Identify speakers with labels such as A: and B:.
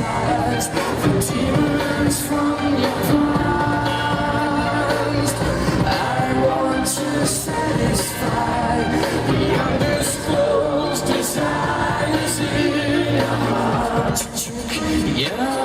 A: the from your. I want to satisfy the desires in your heart. Yeah.